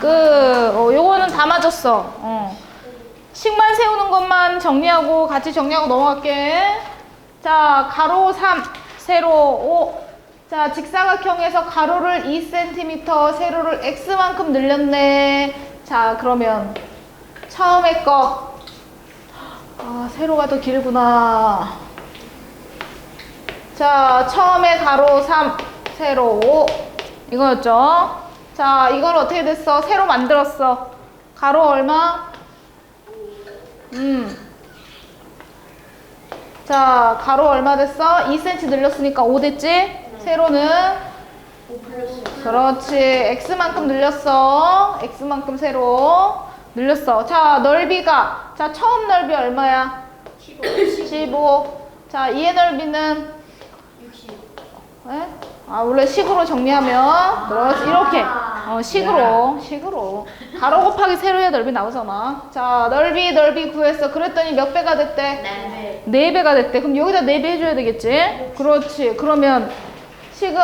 끝. 어, 요거는 다 맞았어. 어. 식만 세우는 것만 정리하고 같이 정리하고 넘어갈게. 자, 가로 3, 세로 5. 자, 직사각형에서 가로를 2cm, 세로를 x만큼 늘렸네. 자, 그러면 처음에 거. 아, 세로가 더 길구나. 자, 처음에 가로 3, 세로 5. 이거였죠? 자, 이걸 어떻게 됐어? 세로 만들었어. 가로 얼마? 음. 자, 가로 얼마 됐어? 2cm 늘렸으니까 5 됐지? 세로는? 그렇지. x만큼 늘렸어. x만큼 세로 늘렸어. 자, 넓이가. 자, 처음 넓이 얼마야? 15. 자, 이의 넓이는? 에? 아, 원래 식으로 정리하면 그렇지 이렇게 어, 식으로 식으로 가로 곱하기 세로의 넓이 나오잖아. 자, 넓이 넓이 구했어. 그랬더니 몇 배가 됐대? 네. 4배가 됐대. 그럼 여기다 4배 해줘야 되겠지? 그렇지. 그러면 식은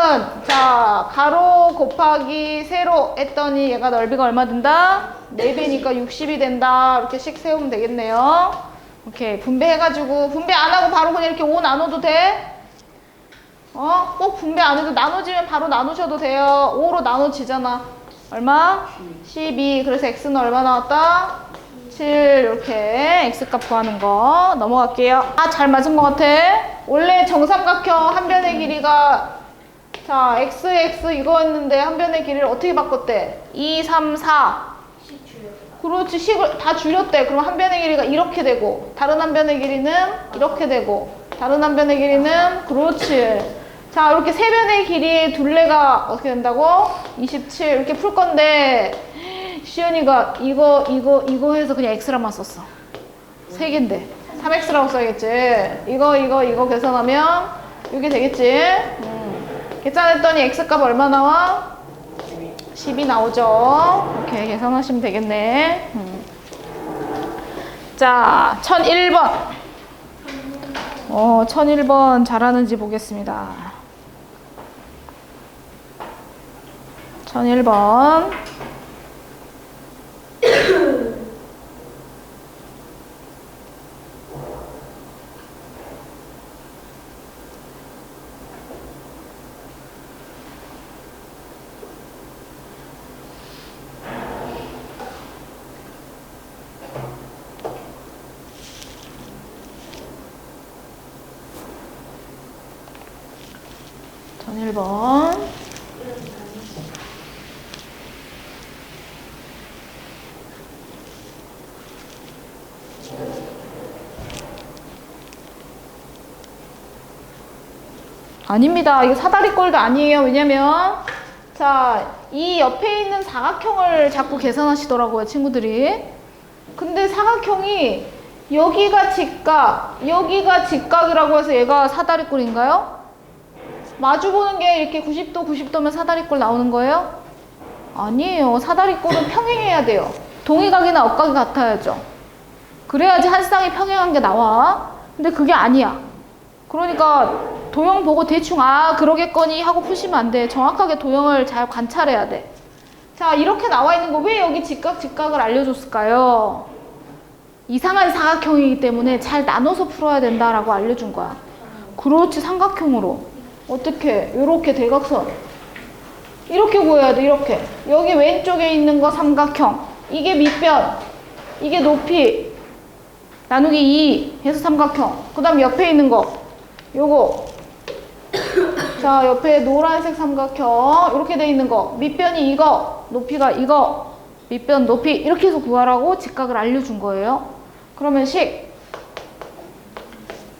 자 가로 곱하기 세로 했더니 얘가 넓이가 얼마 된다? 4배니까 60이 된다. 이렇게 식 세우면 되겠네요. 오케이. 분배해가지고 분배 안 하고 바로 그냥 이렇게 5 나눠도 돼? 어? 꼭 분배 안 해도 나눠지면 바로 나누셔도 돼요. 5로 나눠지잖아. 얼마? 12. 그래서 x는 얼마 나왔다? 7. 이렇게 x값 구하는 거 넘어갈게요. 아, 잘 맞은 것 같아. 원래 정삼각형 한 변의 길이가 자, x, x 이거였는데 한 변의 길이를 어떻게 바꿨대? 2, 3, 4. 그렇지. 식을 다 줄였대. 그럼 한 변의 길이가 이렇게 되고 다른 한 변의 길이는 이렇게 되고 다른 한 변의 길이는 그렇지. 자, 이렇게 세 변의 길이의 둘레가 어떻게 된다고? 27 이렇게 풀 건데 시연이가 이거 이거 이거 해서 그냥 x라만 썼어. 세 개인데 3x라고 써야겠지. 이거 이거 이거 계산하면 이게 되겠지. 음. 계산했더니 x값 얼마 나와? 10이 나오죠. 이렇게 계산하시면 되겠네. 음. 자, 1001번. 어, 1001번 잘하는지 보겠습니다. 1001번. 전 1번. 아닙니다. 이거 사다리꼴도 아니에요. 왜냐면 자, 이 옆에 있는 사각형을 자꾸 계산하시더라고요, 친구들이. 근데 사각형이 여기가 직각, 여기가 직각이라고 해서 얘가 사다리꼴인가요? 마주보는 게 이렇게 90도, 90도면 사다리꼴 나오는 거예요? 아니에요. 사다리꼴은 평행해야 돼요. 동의각이나 억각이 같아야죠. 그래야지 한 쌍이 평행한 게 나와. 근데 그게 아니야. 그러니까 도형 보고 대충 아 그러겠거니 하고 푸시면 안 돼. 정확하게 도형을 잘 관찰해야 돼. 자 이렇게 나와 있는 거 왜 여기 직각 직각을 알려줬을까요? 이상한 사각형이기 때문에 잘 나눠서 풀어야 된다라고 알려준 거야. 그렇지 삼각형으로. 어떻게? 이렇게 대각선. 이렇게 구해야 돼 이렇게. 여기 왼쪽에 있는 거 삼각형. 이게 밑변. 이게 높이. 나누기 2 해서 삼각형. 그 다음 옆에 있는 거. 요거 자 옆에 노란색 삼각형. 이렇게 돼 있는 거. 밑변이 이거 높이가 이거 밑변 높이. 이렇게 해서 구하라고 직각을 알려준 거예요. 그러면 식.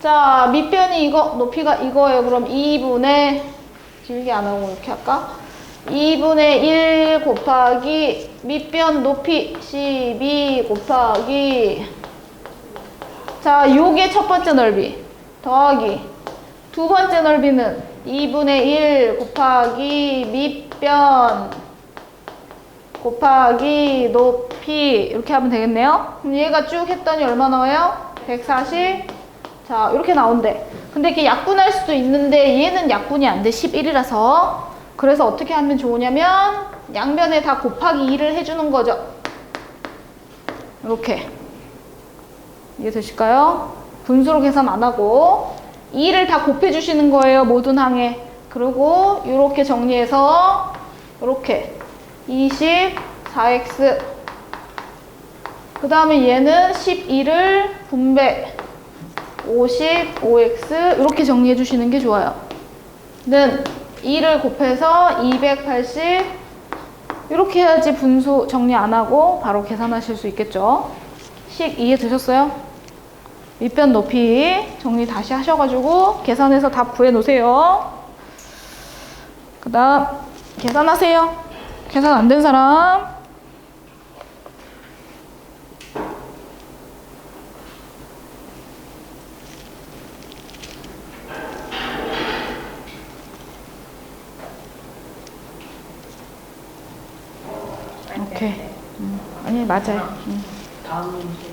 자, 밑변이 이거, 높이가 이거예요. 그럼 2분의, 길게 안 하고 이렇게 할까? 2분의 1 곱하기 밑변 높이 12 곱하기. 자, 요게 첫 번째 넓이. 더하기 두 번째 넓이는 2분의 1 곱하기 밑변 곱하기 높이 이렇게 하면 되겠네요. 그럼 얘가 쭉 했더니 얼마 나와요? 140 자, 이렇게 나온대. 근데 이게 약분할 수도 있는데 얘는 약분이 안 돼. 11이라서. 그래서 어떻게 하면 좋으냐면 양변에 다 곱하기 2를 해주는 거죠. 이렇게. 이해되실까요? 분수로 계산 안 하고 2를 다 곱해주시는 거예요. 모든 항에. 그리고 이렇게 정리해서 이렇게 24x 그 다음에 얘는 12를 분배 55x 이렇게 정리해 주시는 게 좋아요. 는 2를 곱해서 280 이렇게 해야지 분수 정리 안 하고 바로 계산하실 수 있겠죠. 식 이해 되셨어요? 밑변 높이 정리 다시 하셔가지고 계산해서 다 구해 놓으세요. 그 다음 계산하세요. 계산 안 된 사람 오케이. 음, 아니 맞아요. 음. 다음 문제.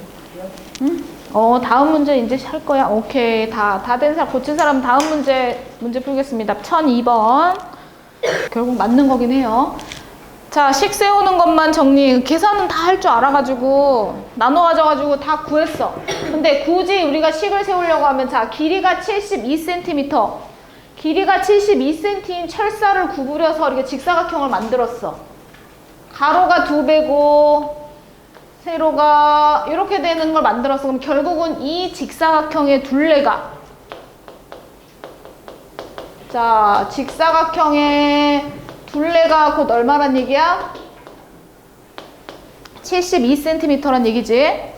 응? 어 다음 문제 이제 할 거야. 오케이 다 다 된 사람 고친 사람 다음 문제 문제 풀겠습니다. 1002번 결국 맞는 거긴 해요. 자, 식 세우는 것만 정리. 계산은 다 할 줄 알아가지고 나눠 가져가지고 다 구했어. 근데 굳이 우리가 식을 세우려고 하면 자 길이가 72cm, 길이가 72cm인 철사를 구부려서 이렇게 직사각형을 만들었어. 가로가 두 배고 세로가 이렇게 되는 걸 만들었어. 그럼 결국은 이 직사각형의 둘레가 자 직사각형의 둘레가 곧 얼마란 얘기야? 72cm란 얘기지.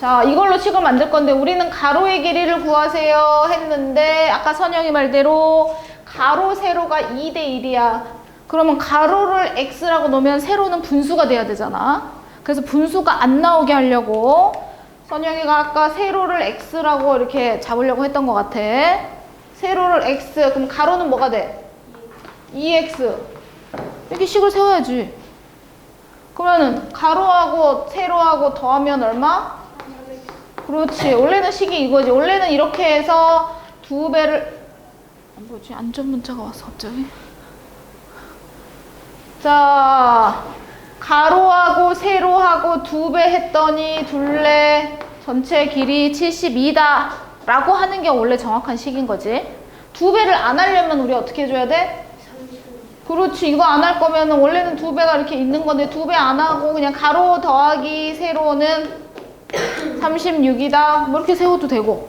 자 이걸로 식을 만들 건데 우리는 가로의 길이를 구하세요 했는데 아까 선영이 말대로 가로 세로가 2대 1이야. 그러면 가로를 x라고 놓으면 세로는 분수가 돼야 되잖아. 그래서 분수가 안 나오게 하려고 선영이가 아까 세로를 x라고 이렇게 잡으려고 했던 것 같아. 세로를 x 그럼 가로는 뭐가 돼? 2x 이렇게 식을 세워야지. 그러면은 가로하고 세로하고 더하면 얼마? 그렇지. 원래는 식이 이거지. 원래는 이렇게 해서 두 배를 아, 뭐지? 안전 문자가 와서 갑자기. 자, 가로하고 세로하고 두 배 했더니 둘레 전체 길이 72다 라고 하는 게 원래 정확한 식인 거지. 두 배를 안 하려면 우리 어떻게 해줘야 돼? 그렇지. 이거 안 할 거면은 원래는 두 배가 이렇게 있는 건데 두 배 안 하고 그냥 가로 더하기 세로는 36이다. 뭐 이렇게 세워도 되고.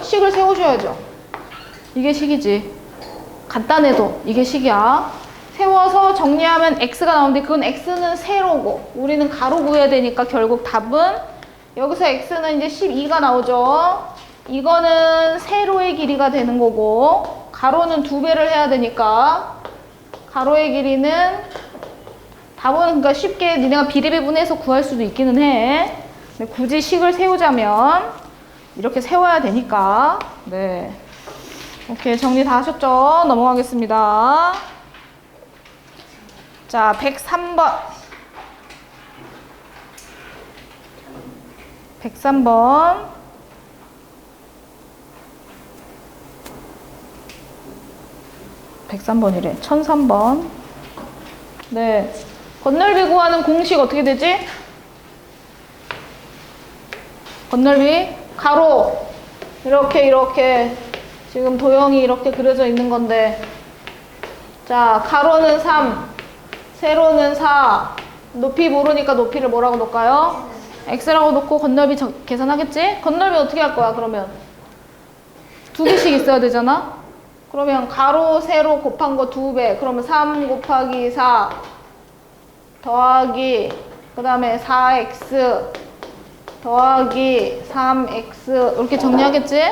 식을 세워줘야죠. 이게 식이지. 간단해도 이게 식이야. 세워서 정리하면 x가 나오는데 그건 x는 세로고 우리는 가로 구해야 되니까 결국 답은 여기서 x는 이제 12가 나오죠. 이거는 세로의 길이가 되는 거고 가로는 두 배를 해야 되니까 가로의 길이는 답은 그러니까 쉽게 니네가 비례배분해서 구할 수도 있기는 해. 근데 굳이 식을 세우자면 이렇게 세워야 되니까 네. 오케이 정리 다 하셨죠? 넘어가겠습니다. 자, 103번. 103번. (103번이래) (1003번) 네. 건널비 구하는 공식 어떻게 되지? 건널비 가로. 이렇게 이렇게. 지금 도형이 이렇게 그려져 있는 건데. 자 가로는 3 세로는 4 높이 모르니까 높이를 뭐라고 놓을까요? x라고 놓고 건널비 저- 계산하겠지? 건널비 어떻게 할 거야 그러면 두 개씩 있어야 되잖아 그러면 가로 세로 곱한 거 두 배 그러면 3 곱하기 4 더하기 그 다음에 4x 더하기 3x 이렇게 정리하겠지?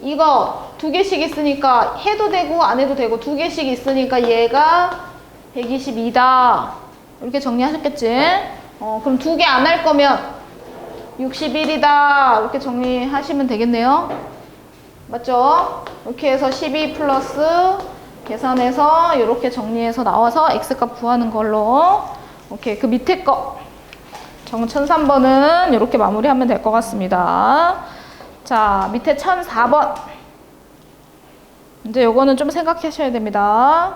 이거 두 개씩 있으니까 해도 되고 안 해도 되고 두 개씩 있으니까 얘가 122다 이렇게 정리하셨겠지? 어, 그럼 두 개 안 할 거면 61이다 이렇게 정리하시면 되겠네요 맞죠? 이렇게 해서 12 플러스 계산해서 이렇게 정리해서 나와서 x값 구하는 걸로 오케이 그 밑에 거 정 1003번은 이렇게 마무리하면 될 것 같습니다. 자, 밑에 1004번. 이제 요거는 좀 생각하셔야 됩니다.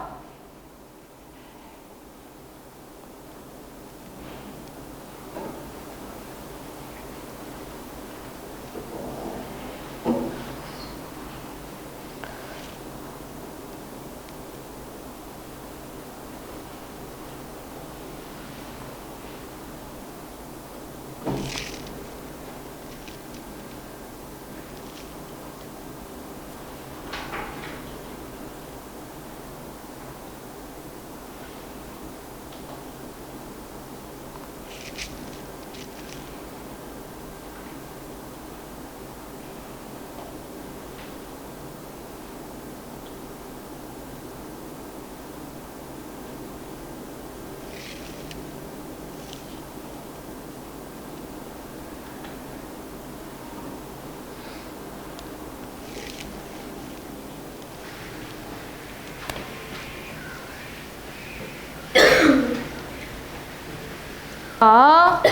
자,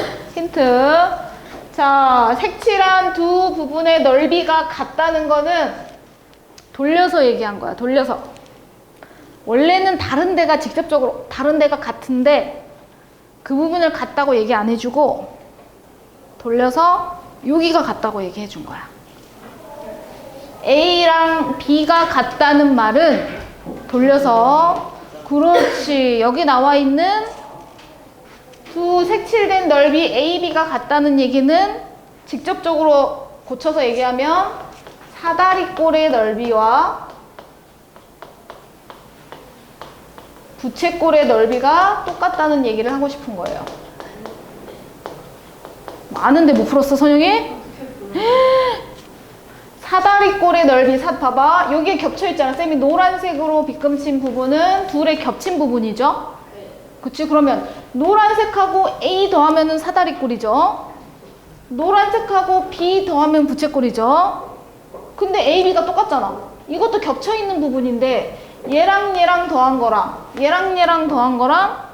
힌트. 자, 색칠한 두 부분의 넓이가 같다는 거는 돌려서 얘기한 거야. 돌려서. 원래는 다른 데가 직접적으로 다른 데가 같은데 그 부분을 같다고 얘기 안 해주고 돌려서 여기가 같다고 얘기해 준 거야. A랑 B가 같다는 말은 돌려서 그렇지 여기 나와 있는 두 색칠된 넓이 AB가 같다는 얘기는 직접적으로 고쳐서 얘기하면 사다리꼴의 넓이와 부채꼴의 넓이가 똑같다는 얘기를 하고 싶은 거예요. 아는데 못 풀었어, 선영이? 사다리꼴의 넓이, 사, 봐봐. 여기에 겹쳐 있잖아. 쌤이 노란색으로 빗금친 부분은 둘의 겹친 부분이죠? 그치? 그러면 노란색하고 A 더하면은 사다리꼴이죠? 노란색하고 B 더하면 부채꼴이죠? 근데 A, B가 똑같잖아. 이것도 겹쳐 있는 부분인데 얘랑 얘랑 더한 거랑 얘랑 얘랑 더한 거랑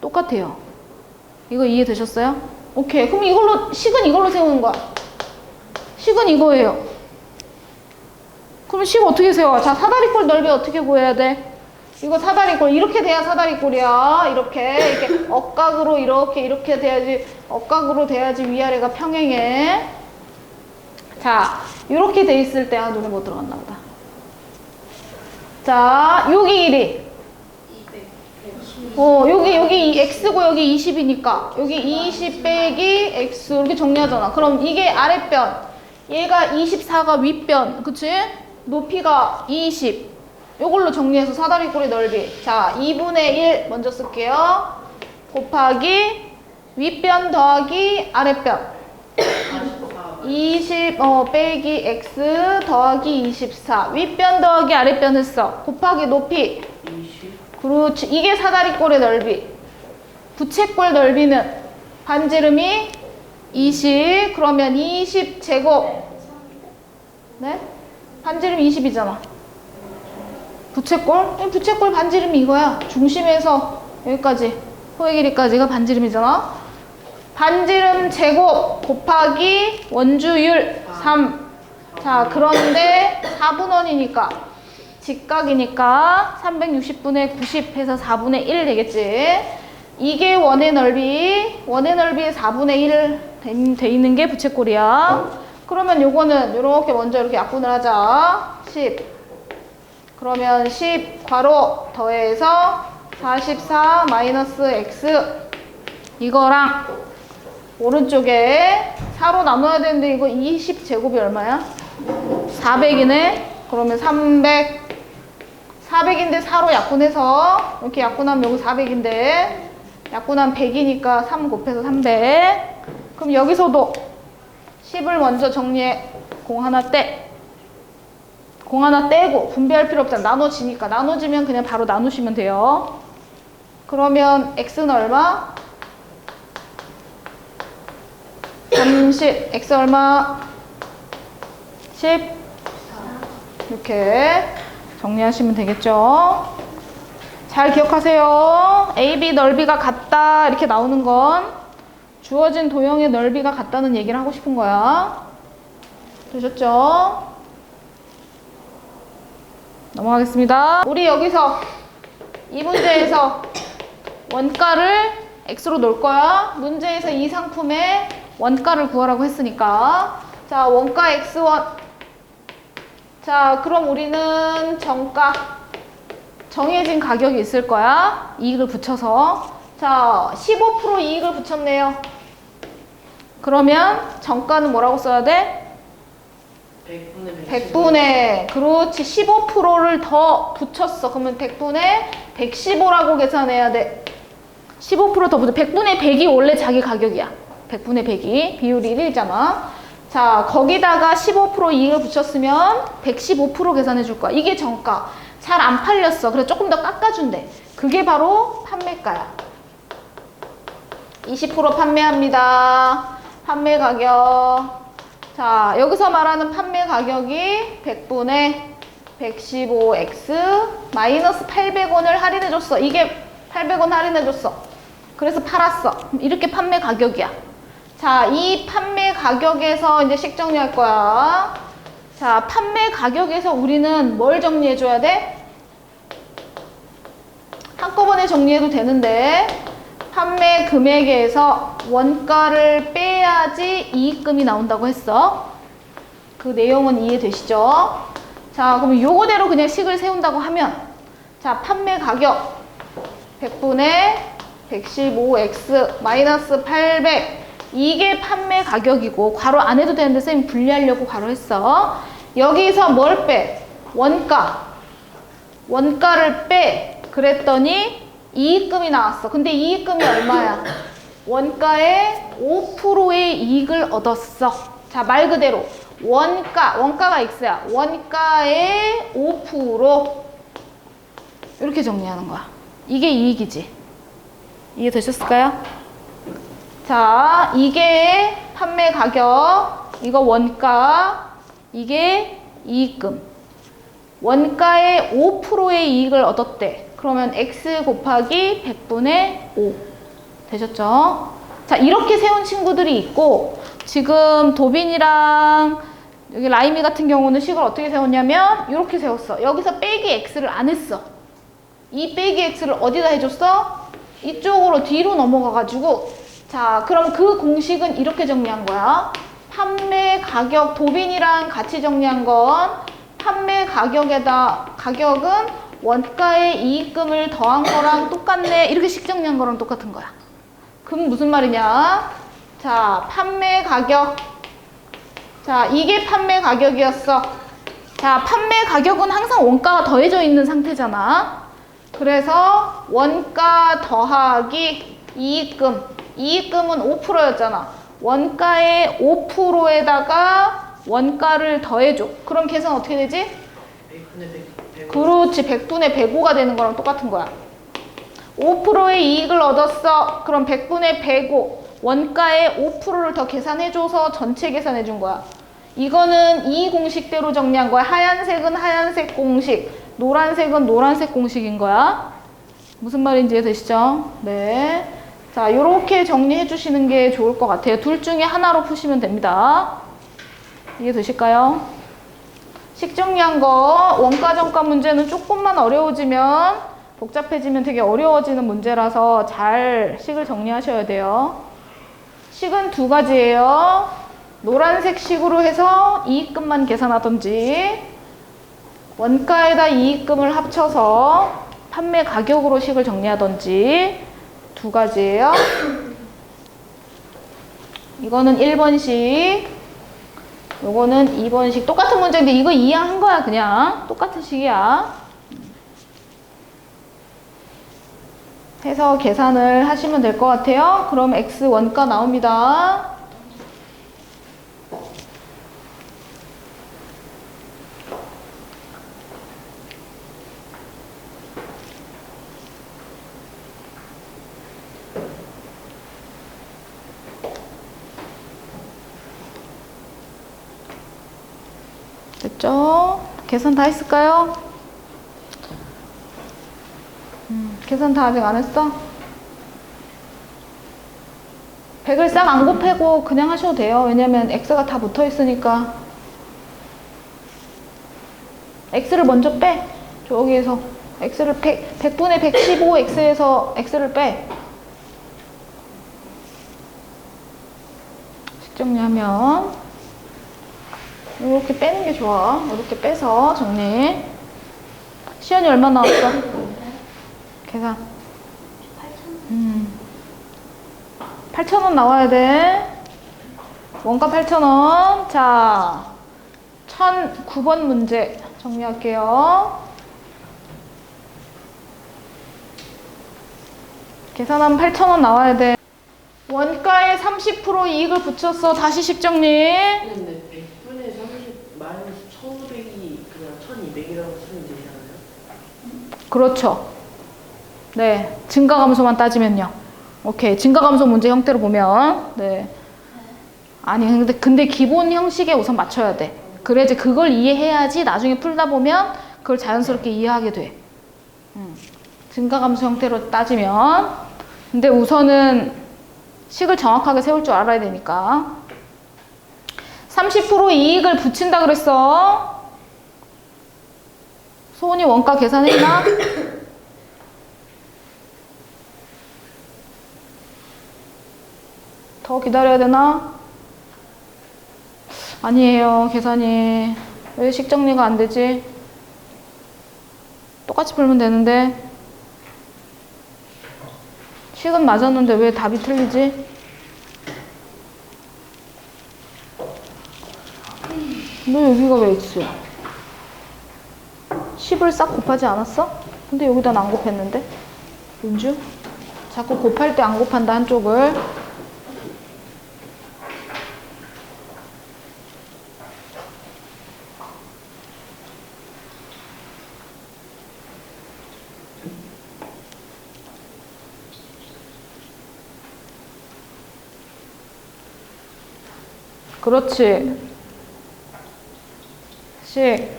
똑같아요. 이거 이해되셨어요? 오케이. 그럼 이걸로 식은 이걸로 세우는 거야. 식은 이거예요. 그럼 식 어떻게 세워? 자, 사다리꼴 넓이 어떻게 구해야 돼? 이거 사다리꼴 이렇게 돼야 사다리꼴이야. 이렇게 이렇게 억각으로 이렇게 이렇게 돼야지 억각으로 돼야지 위아래가 평행해. 자, 이렇게 돼 있을 때 아, 눈에 못 들어갔나 보다. 자, 여기 1이. 어, 여기, 여기 이 x고 여기 20이니까. 여기 20 빼기 x. 이렇게 정리하잖아. 그럼 이게 아랫변. 얘가 24가 윗변. 그치? 높이가 20. 요걸로 정리해서 사다리꼴의 넓이. 자, 2분의 1 먼저 쓸게요. 곱하기 윗변 더하기 아랫변. 20, 어, 빼기 x 더하기 24. 윗변 더하기 아랫변 했어. 곱하기 높이. 그렇지. 이게 사다리꼴의 넓이. 부채꼴 넓이는 반지름이 20. 그러면 20 제곱. 네? 반지름 20이잖아. 부채꼴? 이 부채꼴 반지름이 이거야. 중심에서 여기까지. 호의 길이까지가 반지름이잖아. 반지름 제곱 곱하기 원주율 3. 자, 그런데 4분원이니까 직각이니까 360분의 90 해서 4분의 1 되겠지. 이게 원의 넓이, 원의 넓이 4분의 1 돼, 돼 있는 게 부채꼴이야. 그러면 요거는 이렇게 먼저 이렇게 약분을 하자. 10. 그러면 10 괄호 더해서 44 마이너스 x 이거랑 오른쪽에 4로 나눠야 되는데 이거 20 제곱이 얼마야? 400이네. 그러면 300 400인데 4로 약분해서 이렇게 약분하면 여기 400인데 약분하면 100이니까 3 곱해서 300 그럼 여기서도 10을 먼저 정리해 공 하나 떼. 공 하나 떼고 분배할 필요 없잖아. 나눠지니까. 나눠지면 그냥 바로 나누시면 돼요. 그러면 x는 얼마? 30. x 얼마? 10. 이렇게 정리하시면 되겠죠. 잘 기억하세요. AB 넓이가 같다 이렇게 나오는 건 주어진 도형의 넓이가 같다는 얘기를 하고 싶은 거야. 되셨죠? 넘어가겠습니다. 우리 여기서 이 문제에서 원가를 x로 놓을 거야. 문제에서 이 상품의 원가를 구하라고 했으니까. 자, 원가 x1. 자, 그럼 우리는 정가. 정해진 가격이 있을 거야. 이익을 붙여서. 자, 15% 이익을 붙였네요. 그러면 정가는 뭐라고 써야 돼? 100분의 100분의 그렇지 15%를 더 붙였어. 그러면 100분의 115라고 계산해야 돼. 15%더 붙여. 100분의 100이 원래 자기 가격이야. 100분의 100이 비율이 1이잖아. 자, 거기다가 15% 이익을 붙였으면 115% 계산해 줄 거야. 이게 정가. 잘 안 팔렸어. 그래 조금 더 깎아준대. 그게 바로 판매가야. 20% 판매합니다. 판매 가격. 자, 여기서 말하는 판매 가격이 100분의 115x 마이너스 800원을 할인해줬어. 이게 800원 할인해줬어. 그래서 팔았어. 이렇게 판매 가격이야. 자, 이 판매 가격에서 이제 식 정리할 거야. 자, 판매 가격에서 우리는 뭘 정리해줘야 돼? 한꺼번에 정리해도 되는데 판매 금액에서 원가를 빼야지 이익금이 나온다고 했어. 그 내용은 이해되시죠? 자, 그럼 요거대로 그냥 식을 세운다고 하면 자, 판매 가격 100분의 115x 마이너스 800 이게 판매 가격이고 괄호 안 해도 되는데 쌤이 분리하려고 괄호 했어. 여기서 뭘 빼? 원가. 원가를 빼. 그랬더니 이익금이 나왔어. 근데 이익금이 얼마야? 원가의 5%의 이익을 얻었어. 자, 말 그대로 원가, 원가가 X야. 원가의 5% 이렇게 정리하는 거야. 이게 이익이지. 이해 되셨을까요? 자, 이게 판매 가격, 이거 원가, 이게 이익금. 원가의 5%의 이익을 얻었대. 그러면 x 곱하기 100분의 5. 되셨죠? 자, 이렇게 세운 친구들이 있고, 지금 도빈이랑 여기 라임이 같은 경우는 식을 어떻게 세웠냐면, 이렇게 세웠어. 여기서 빼기 x를 안 했어. 이 빼기 x를 어디다 해줬어? 이쪽으로 뒤로 넘어가가지고, 자, 그럼 그 공식은 이렇게 정리한 거야. 판매 가격, 도빈이랑 같이 정리한 건, 판매 가격에다, 가격은 원가의 이익금을 더한 거랑 똑같네. 이렇게 식 정리한 거랑 똑같은 거야. 그럼 무슨 말이냐? 자, 판매 가격. 자, 이게 판매 가격이었어. 자, 판매 가격은 항상 원가가 더해져 있는 상태잖아. 그래서 원가 더하기 이익금. 이익금은 5%였잖아. 원가의 5%에다가 원가를 더해줘. 그럼 계산 어떻게 되지? 100분의 100 그렇지. 100분의 105가 되는 거랑 똑같은 거야. 5%의 이익을 얻었어. 그럼 100분의 105. 원가의 5%를 더 계산해줘서 전체 계산해준 거야. 이거는 이 공식대로 정리한 거야. 하얀색은 하얀색 공식, 노란색은 노란색 공식인 거야. 무슨 말인지 이해되시죠? 네. 자, 요렇게 정리해 주시는 게 좋을 것 같아요. 둘 중에 하나로 푸시면 됩니다. 이해되실까요? 식 정리한 거 원가 정가 문제는 조금만 어려워지면 복잡해지면 되게 어려워지는 문제라서 잘 식을 정리하셔야 돼요. 식은 두 가지예요. 노란색 식으로 해서 이익금만 계산하던지 원가에다 이익금을 합쳐서 판매 가격으로 식을 정리하던지 두 가지예요. 이거는 1번 식 요거는 2번식 똑같은 문제인데 이거 이해한 거야 그냥. 똑같은 식이야. 해서 계산을 하시면 될 것 같아요. 그럼 x 원가 나옵니다 됐죠? 계산 다 했을까요? 음, 계산 다 아직 안 했어? 100을 싹 안 곱하고 그냥 하셔도 돼요. 왜냐면 x가 다 붙어 있으니까. x를 먼저 빼. 저기에서. x를 100, 100분의 115x에서 x를 빼. 식 정리하면. 이렇게 빼는 게 좋아. 이렇게 빼서 정리. 시연이 얼마 나왔어? 계산. 음. 8,000원 나와야 돼. 원가 8,000원. 자, 1009번 문제 정리할게요. 계산하면 8,000원 나와야 돼. 원가에 30% 이익을 붙였어. 다시 식정리. 근데 100분의 30 마이너스 1500이 1200이라고 쓰면 되잖아요. 그렇죠. 네. 증가 감소만 따지면요. 오케이. 증가 감소 문제 형태로 보면. 네. 아니, 근데, 근데 기본 형식에 우선 맞춰야 돼. 그래야지 그걸 이해해야지 나중에 풀다 보면 그걸 자연스럽게 이해하게 돼. 음. 증가 감소 형태로 따지면. 근데 우선은 식을 정확하게 세울 줄 알아야 되니까. 30% 이익을 붙인다 그랬어. 소은이 원가 계산했나? 더 기다려야 되나? 아니에요, 계산이. 왜 식정리가 안 되지? 똑같이 풀면 되는데. 식은 맞았는데 왜 답이 틀리지? 너 여기가 왜 X야? 10을 싹 곱하지 않았어? 근데 여기다 안 곱했는데? 윤주? 자꾸 곱할 때 안 곱한다 한쪽을 그렇지 식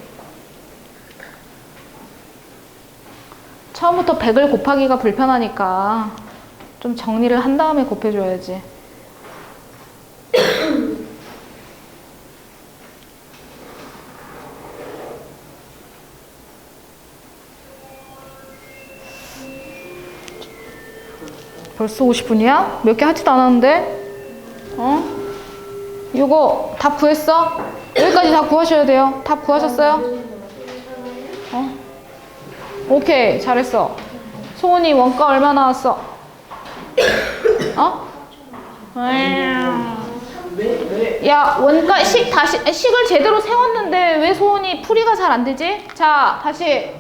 처음부터 100을 곱하기가 불편하니까 좀 정리를 한 다음에 곱해줘야지. 벌써 50분이야? 몇 개 하지도 않았는데? 어? 이거 답 구했어? 여기까지 다 구하셔야 돼요. 답 구하셨어요? 어? 오케이, 잘했어. 소은이 원가 얼마 나왔어? 어? 야, 원가 식 다시 아, 식을 제대로 세웠는데 왜 소은이 풀이가 잘 안 되지? 자, 다시.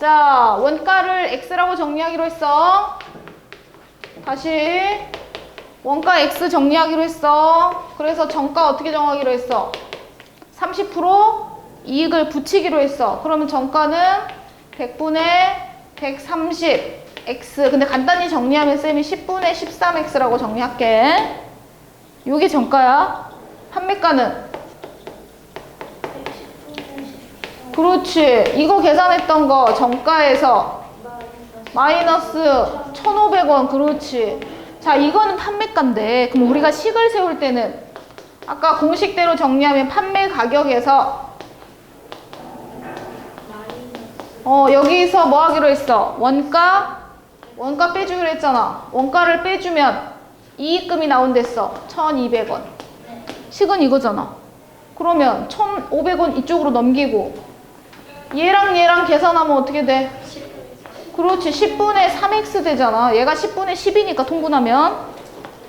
자, 원가를 x라고 정리하기로 했어. 다시. 원가 x 정리하기로 했어. 그래서 정가 어떻게 정하기로 했어? 30% 이익을 붙이기로 했어. 그러면 정가는 100분의 130 x. 근데 간단히 정리하면 쌤이 10분의 13x라고 정리할게. 요게 정가야. 판매가는 그렇지. 이거 계산했던 거 정가에서 마이너스 1,500원. 그렇지. 자, 이거는 판매가인데 그럼 우리가 식을 세울 때는 아까 공식대로 정리하면 판매 가격에서 어, 여기서 뭐 하기로 했어? 원가 원가 빼주기로 했잖아. 원가를 빼주면 이익금이 나온댔어. 1,200원. 식은 이거잖아. 그러면 1,500원 이쪽으로 넘기고 얘랑 얘랑 계산하면 어떻게 돼? 그렇지. 10분의 3x 되잖아. 얘가 10분의 10이니까 통분하면.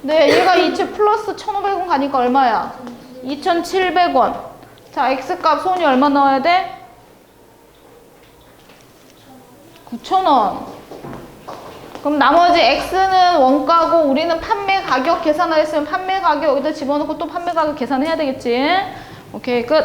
네, 얘가 2층 플러스 1,500원 가니까 얼마야? 2,700원. 자, x값 손이 얼마 나와야 돼? 9,000원. 그럼 나머지 x는 원가고 우리는 판매 가격 계산을 했으면 판매 가격 여기다 집어넣고 또 판매 가격 계산해야 되겠지? 오케이, 끝.